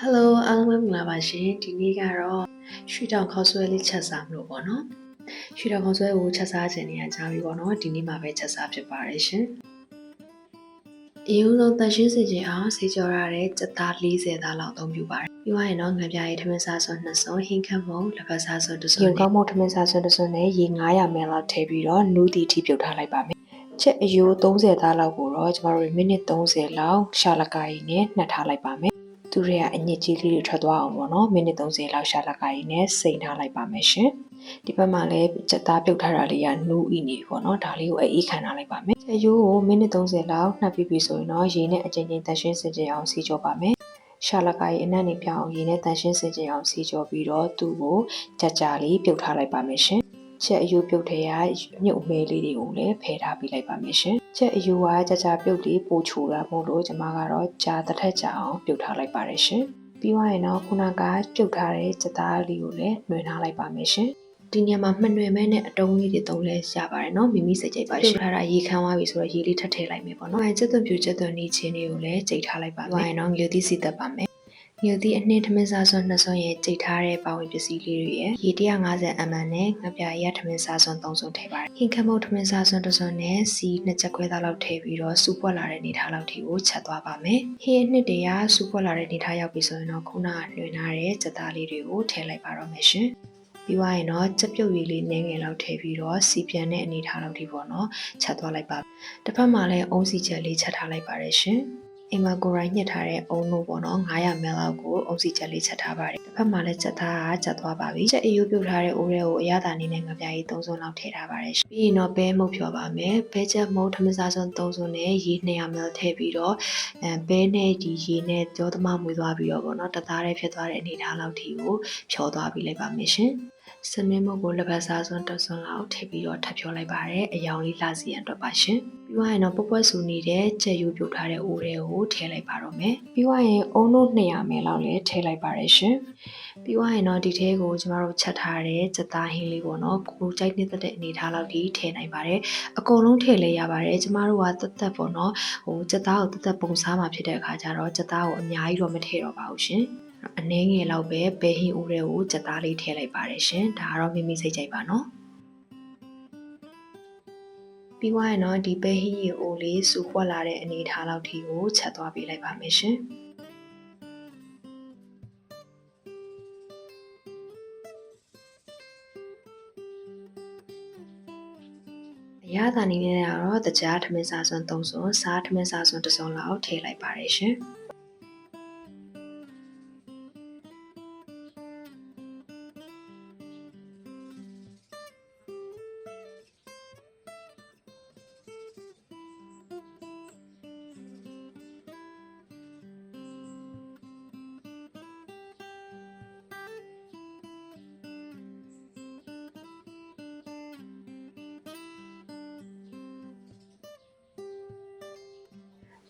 Hello အားလုံးပဲမင်္ဂလာပါရှင်ဒီနေ့ကတော့ရွှေတောင်ခေါက်ဆွဲလေးချက်စားမလို့ပေါ့နော်ရွှေတောင်ခေါက်ဆွဲကိုချက်စားခြင်းနေရကြပြီပေါ့နော်ဒီနေ့မှပဲချက်စားဖြစ်ပါတယ်ရှင်အရင်ဆုံးတန်ရှင်းစေခြင်းအောင်စေကြောရတဲ့စက်သား40သားလောက်အသုံးပြုပါတယ်ပြီးသွားရင်တော့ငံပြားရည်ထမင်းစားစွန်းနှစ်စုံဟင်းခတ်မုံလက်ဖက်စားစွန်းတစ်စုံရင်ကောင်းမုံထမင်းစားစွန်းတစ်စုံနဲ့ရေ900မလလောက်ထည့်ပြီးတော့နူးတီထိပြုတ်ထားလိုက်ပါမယ်ချက်အယိုး30သားလောက်ကိုတော့ကျမတို့မိနစ်30လောက်ရှာလကာရီနဲ့နှက်ထားလိုက်ပါမယ် သူတွေကအညစ်အကြေးလေးတွေထွက်သွားအောင်ပေါ့နော်မိနစ်30လောက်ရှာလကာရီနဲ့စိန်ထားလိုက်ပါမယ်ရှင်ဒီဘက်မှာလည်းစက်သားပြုတ်ထားတာလေးကနူးဤနေပေါ့နော်ဒါလေးကိုအေးခံထားလိုက်ပါမယ်ချက်ရိုးကိုမိနစ်30လောက်နှက်ပြီးပြီဆိုရင်တော့ရေနဲ့အကျဉ်းချင်းတန်ရှင်းစင်ကြအောင်စီကြောပါမယ်ရှာလကာရီအနက်နေပြောင်းရေနဲ့တန်ရှင်းစင်ကြအောင်စီကြောပြီးတော့သူ့ကိုကြကြလေးပြုတ်ထားလိုက်ပါမယ်ရှင် ချက်အယိုးပြုတ်ထဲကမြုပ်မဲလေးတွေကိုလည်းဖယ်ထားပေးလိုက်ပါမယ်ရှင်ချက်အယိုးကကြကြပြုတ်လေးပိုချိုတာမို့လို့ကျွန်မကတော့ကြာတစ်ထက်ကြာအောင်ပြုတ်ထားလိုက်ပါတယ်ရှင်ပြီးသွားရင်တော့ခုနကပြုတ်ထားတဲ့စက်သားလေးကိုလည်းနှွှဲထားလိုက်ပါမယ်ရှင်ဒီညမှာမှန်ွယ်မဲနဲ့အတုံးလေးတွေသုံးလဲရပါတယ်နော်မိမိစိတ်ကြိုက်ပါရှင်ထားတာရေခမ်းသွားပြီဆိုတော့ရေလေးထပ်ထည့်လိုက်မယ်ပေါ့နော်အဲချက်သွန်ပြူချက်သွန်နေချင်းတွေကိုလည်းကြိတ်ထားလိုက်ပါမယ်။ပြီးရင်တော့ငြိုသီးစီသက်ပါမယ်။ ငြိုသီးအနှင်းထမင်းစားစွန်းနှစ်စွန်းရဲ့ကြိတ်ထားတဲ့ပါဝင်ပစ္စည်းလေးတွေရဲ့ရေ 150 ml နဲ့ငပြာရထမင်းစားစွန်း3စွန်းထည့်ပါတယ်။ဟင်ခမုတ်ထမင်းစားစွန်းတစ်စွန်းနဲ့စီနှစ်ချက်ခွဲသားလောက်ထည့်ပြီးတော့စူပွက်လာတဲ့နေထားလောက်ထိကိုချက်သွားပါမယ်။ဟင်းအနှစ်တည်းကစူပွက်လာတဲ့နေထားရောက်ပြီဆိုရင်တော့ခုနကနှွှင်ထားတဲ့စက်သားလေးတွေကိုထည့်လိုက်ပါတော့မယ်ရှင်။ပြီးသွားရင်တော့ချက်ပြုတ်ရည်လေးနည်းငယ်လောက်ထည့်ပြီးတော့စီပြန်တဲ့အနေထားလောက်ထိပေါ့နော်ချက်သွားလိုက်ပါတစ်ဖက်မှာလည်းအုံးစီချက်လေးချက်ထားလိုက်ပါတယ်ရှင် အိမ်မှာကိုရိုင်းညှစ်ထားတဲ့အုံးလို့ပေါ့နော်900 ml လောက်ကိုအုံးစီချက်လေးချက်ထားပါတယ်တစ်ဖက်မှာလည်းချက်သားကချက်သွားပါပြီချက်အယိုးပြုတ်ထားတဲ့အိုးတွေကိုအရသာနေနဲ့ငပြားကြီး3စုံလောက်ထည့်ထားပါတယ်ပြီးရင်တော့ဘဲမုတ်ဖြော်ပါမယ်ဘဲချက်မုတ်ထမင်းစားစုံ3စုံနဲ့ရေ200 ml ထည့်ပြီးတော့အဲဘဲနဲ့ဒီရေနဲ့ကြောသမမွေသွားပြီးတော့ပေါ့နော်တသားလေးဖြစ်သွားတဲ့အနေထားလောက်ထိကိုဖြော်သွားပြီးလိုက်ပါမယ်ရှင် စနင်းမုတ်ကိုလက်ဖက်စားစွန်းတဆွန်းလောက်ထည့်ပြီးတော့ထပ်ဖြောလိုက်ပါတယ်အယောင်လေးလာစီရန်အတွက်ပါရှင်ပြီးသွားရင်တော့ပွက်ပွက်ဆူနေတဲ့ကြက်ရိုးပြုတ်ထားတဲ့အိုးတွေကိုထည့်လိုက်ပါတော့မယ်ပြီးသွားရင်အုံတို့200မ l လောက်လည်းထည့်လိုက်ပါတယ်ရှင်ပြီးသွားရင်တော့ဒီထဲကိုကျမတို့ချက်ထားတဲ့စက်သားဟင်းလေးပေါ့နော်ကိုကြိုက်နေတဲ့အနေထားလောက်ထိထည့်နိုင်ပါတယ်အကုန်လုံးထည့်လဲရပါတယ်ကျမတို့ကတက်တက်ပေါ့နော်ဟိုစက်သားကိုတက်တက်ပုံစားမှာဖြစ်တဲ့အခါကျတော့စက်သားကိုအများကြီးတော့မထည့်တော့ပါဘူးရှင် အနည်းငယ်လောက်ပဲဘဲဟင်းဦးတွေကိုစက်သားလေးထည့်လိုက်ပါတယ်ရှင်ဒါကတော့မိမိစိတ်ကြိုက်ပါနော်ပြီးသွားရင်တော့ဒီပဲဟင်းရီအိုလေးစူပွက်လာတဲ့အနေထားလောက်ထိကိုချက်သွားပေးလိုက်ပါမယ်ရှင်အရသာနေနဲ့ကတော့တကြားထမင်းစားစွန်း၃စွန်းစားထမင်းစားစွန်းတစ်စုံလောက်ထည့်လိုက်ပါတယ်ရှင်။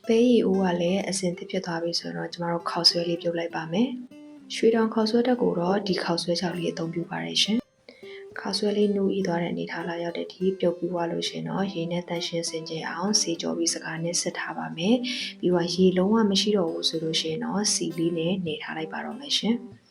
ပဲရီအိုးကလည်းအစင်သစ်ဖြစ်သွားပြီဆိုတော့ကျမတို့ခောက်ဆွဲလေးပြုတ်လိုက်ပါမယ်။ရွှေတောင်ခောက်ဆွဲတက်ကိုတော့ဒီခောက်ဆွဲချောက်လေးအသုံးပြုပါတယ်ရှင်။ခောက်ဆွဲလေးနူးဤသွားတဲ့အနေထားလာရောက်တဲ့ဒီပြုတ်ပြီးသွားလို့ရှင်တော့ရေနဲ့တန့်ရှင်းစင်ကြအောင်စေကြောပြီးစကားနဲ့စစ်ထားပါမယ်။ပြီးတော့ရေလုံးဝမရှိတော့ဘူးဆိုလို့ရှင်တော့စီလေးနဲ့နေထားလိုက်ပါတော့မယ်ရှင်။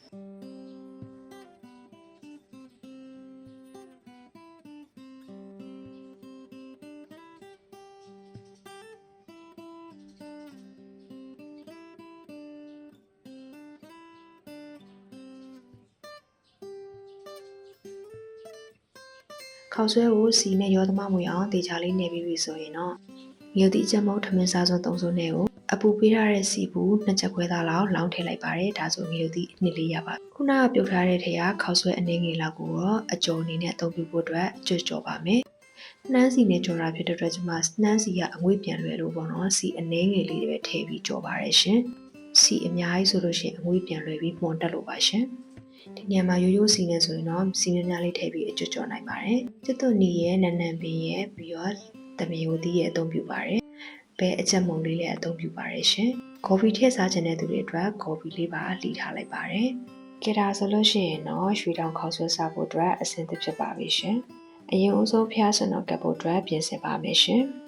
ခေါက်ဆွဲကိုစီနဲ့ရောသမမွေအောင်တေချာလေးနေပြီးပြီဆိုရင်တော့မြို့တိချက်မုတ်ထမင်းစားစုံသုံးစုံနဲ့ကိုအပူပေးထားတဲ့စီဘူးနှစ်ချက်ခွဲသားလောက်လောင်းထည့်လိုက်ပါတယ်ဒါဆိုမြို့တိနှစ်လေးရပါခုနကပြုတ်ထားတဲ့ထဲကခေါက်ဆွဲအနေငယ်လောက်ကိုတော့အကျော်အနေနဲ့အသုံးပြုဖို့အတွက်အကျွတ်ကြော်ပါမယ်နှမ်းစီနဲ့ကြော်တာဖြစ်တဲ့အတွက်ကျွန်မနှမ်းစီကအငွေ့ပြန်လွယ်လို့ပေါ့နော်စီအနေငယ်လေးတွေပဲထည့်ပြီးကြော်ပါတယ်ရှင်စီအများကြီးဆိုလို့ရှိရင်အငွေ့ပြန်လွယ်ပြီးပွန်တက်လို့ပါရှင် ဒီညမှာရိုးရိုးစီနေဆိုရင်တော့စီများများလေးထည့်ပြီးအကျွတ်ကြော်နိုင်ပါတယ်။ကျွတ်သွနီရဲ့နန်နန်ပင်ရဲ့ပြီးတော့တမီယိုသီးရဲ့အသုံးပြုပါတယ်။ဘဲအချက်မုံလေးလည်းအသုံးပြုပါတယ်ရှင်။ကော်ဖီထည့်စားခြင်းတဲ့သူတွေအတွက်ကော်ဖီလေးပါလှီထားလိုက်ပါတယ်။ကေတာဆိုလို့ရှိရင်တော့ရွှေတောင်ခေါက်ဆွဲစားဖို့အတွက်အဆင်သင့်ဖြစ်ပါပြီရှင်။အရင်အဆုံးဖျားစံတော်ကပ်ဖို့အတွက်ပြင်ဆင်ပါမယ်ရှင်။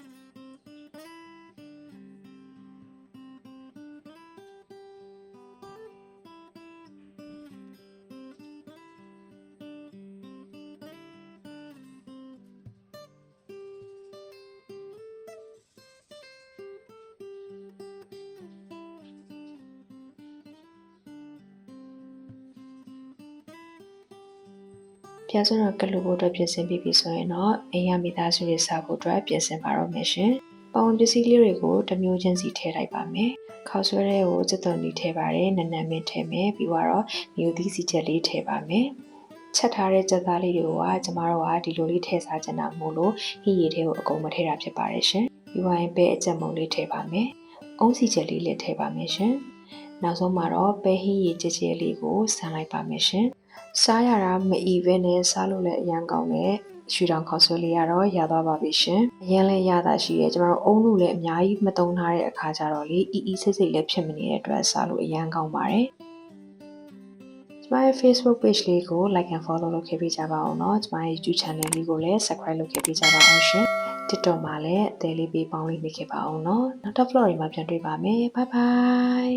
ပြန်စွန်းတော့ကလူဖို့အတွက်ပြင်ဆင်ပြီးပြီဆိုရင်တော့အိမ်ရမိသားစုတွေစားဖို့အတွက်ပြင်ဆင်ပါတော့မယ်ရှင်။ပဝန်ပစ္စည်းလေးတွေကိုတစ်မျိုးချင်းစီထည့်လိုက်ပါမယ်။ခေါက်ဆွဲတဲ့ကိုစက်သွန်လေးထည့်ပါတယ်နနမင်းထည့်မယ်ပြီးတော့မျိုးသီးစီချက်လေးထည့်ပါမယ်။ချက်ထားတဲ့ကြက်သားလေးတွေကကျမတို့ကဒီလိုလေးထည့်စားချင်တာမို့လို့ဟင်းရည်ထဲကိုအကုန်မထည့်တာဖြစ်ပါတယ်ရှင်။ပြီးရင်ပဲအကြက်မုံလေးထည့်ပါမယ်။အုံးစီချက်လေးလည်းထည့်ပါမယ်ရှင်။နောက်ဆုံးမှာတော့ပဲဟင်းရည်ကြက်ကြဲလေးကိုဆန်လိုက်ပါမယ်ရှင်။ စားရတာမအီပဲနဲ့စားလို့လည်းအရန်ကောင်းတယ်။ရွှေတောင်ခေါက်ဆွဲလေးကတော့ရသွားပါပြီရှင်။အရင်လည်းရတာရှိရဲကျမတို့အုံလို့လည်းအများကြီးမတုံထားတဲ့အခါကျတော့လေအီအီစိတ်စိတ်လည်းဖြစ်မနေတဲ့အတွက်စားလို့အရန်ကောင်းပါတယ်။ကျမရဲ့ Facebook page လေးကို like and follow လုပ်ခဲ့ပေးကြပါအောင်เนาะကျမရဲ့ YouTube channel လေးကိုလည်း subscribe လုပ်ခဲ့ပေးကြပါအောင်ရှင် TikTok မှာလည်းအသေးလေးပေးပေါင်းလေးနေခဲ့ပါအောင်เนาะနောက်တော့ vlog တွေမှာပြန်တွေ့ပါမယ် bye bye